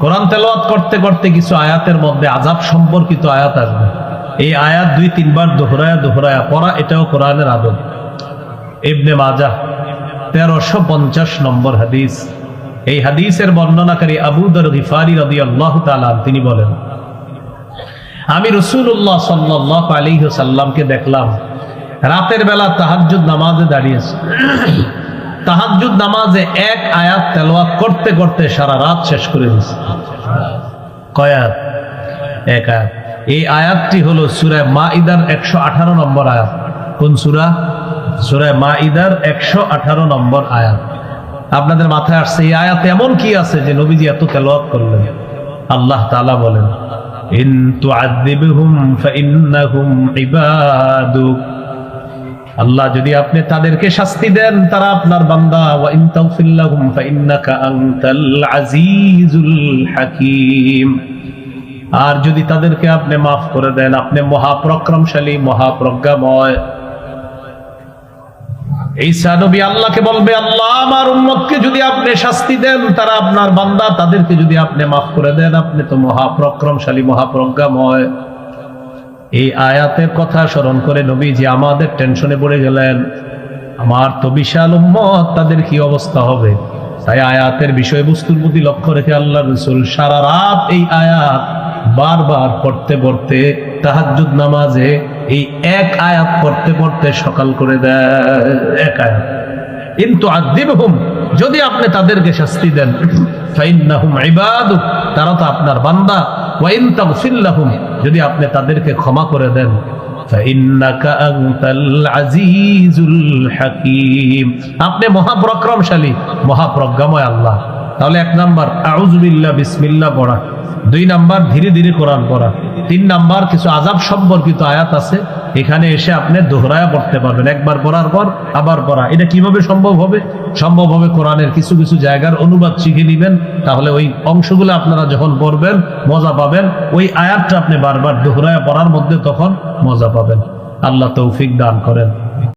কোরআন তেলাওয়াত করতে করতে কিছু আয়াতের মধ্যে আজাব সম্পর্কিত আয়াত আসবে। এই আয়াত দুই, তিনবার দোহরায়া দোহরায়া পড়া, এটাও কোরআনের আদব। ইবনে মাজা তেরোশো পঞ্চাশ নম্বর হাদিস। এই হাদিসের বর্ণনাকারী আবুদর গিফারি রদি আল্লাহ তিনি বলেন, আমি রসুল্লাহ সাল্লাহ আলী সাল্লামকে দেখলাম, রাতের বেলা তাহাজ্জুদ নামাজে দাঁড়িয়েছে। তাহাজ্জুদ নামাজে এক আয়াত তেলাওয়াত করতে করতে সারা রাত শেষ করে দিছে কয় আয়াত? এক আয়াত। এই আয়াতটি হলো সুরায় মা ইদার একশো আঠারো নম্বর আয়াত। কোন সুরা? সুরায় মা ইদার একশো আঠারো নম্বর আয়াত। আপনাদের মাথায় আসছে, এই আয়াত এমন কি আছে যে নবীজি এত তেলাওয়াত করলেন? আল্লাহ তালা বলেন, ইন তুআযিবহুম ফাইন্নাহুম ইবাদুক। আল্লাহ যদি আপনি তাদেরকে শাস্তি দেন, তারা আপনার বান্দা। ওয়া আর যদি তাদেরকে আপনি মাফ করে দেন, আপনি মহাপ্রক্রমশালী, মহাপ্রজ্ঞাময়। ঈসা নবী আল্লাহকে বলবে, আল্লাহ, আমার উম্মতকে যদি আপনি শাস্তি দেন, তারা আপনার বান্দা। তাদেরকে যদি আপনি মাফ করে দেন, আপনি তো মহাপ্রক্রমশালী, মহাপ্রজ্ঞাময়। এই আয়াতের কথা স্মরণ করে নবী যে আমাদের টেনশনে পড়ে গেলেন, আমার তো বিশাল উম্মত, তাদের কি অবস্থা হবে? তাই আয়াতের বিষয়বস্তুর প্রতি লক্ষ্য রেখে আল্লাহ রসুল সারা রাত এই আয়াত বারবার পড়তে পড়তে তাহাজ্জুদ নামাজে এই এক আয়াত পড়তে পড়তে সকাল করে দেয়, এক আয়াত। কিন্তু আদিবহুম যদি আপনি তাদেরকে শাস্তি দেন তারা তো আপনার বান্দা। ওয়া ইন তাগফির লাহুম যদি আপনি তাদেরকে ক্ষমা করে দেন আপনি মহাপ্রক্রমশালী, মহাপ্রজ্ঞাময় আল্লাহ। তাহলে এক নাম্বার আউজ বিসমিল্লা পড়া। দুই নাম্বার, ধীরে ধীরে কোরআন পড়া। তিন নাম্বার কিছু আজাব সম্পর্কিত আয়াত আছে। এখানে এসে আপনি দোহরায়া পড়তে পারবেন। একবার পড়ার পর আবার পড়া। এটা কীভাবে সম্ভব হবে? সম্ভব হবে কোরআনের কিছু কিছু জায়গার অনুবাদ শিখে নেবেন। তাহলে ওই অংশগুলো আপনারা যখন পড়বেন, মজা পাবেন। ওই আয়াতটা আপনি বারবার দোহরায়া পড়ার মধ্যে তখন মজা পাবেন। আল্লাহ তৌফিক দান করেন।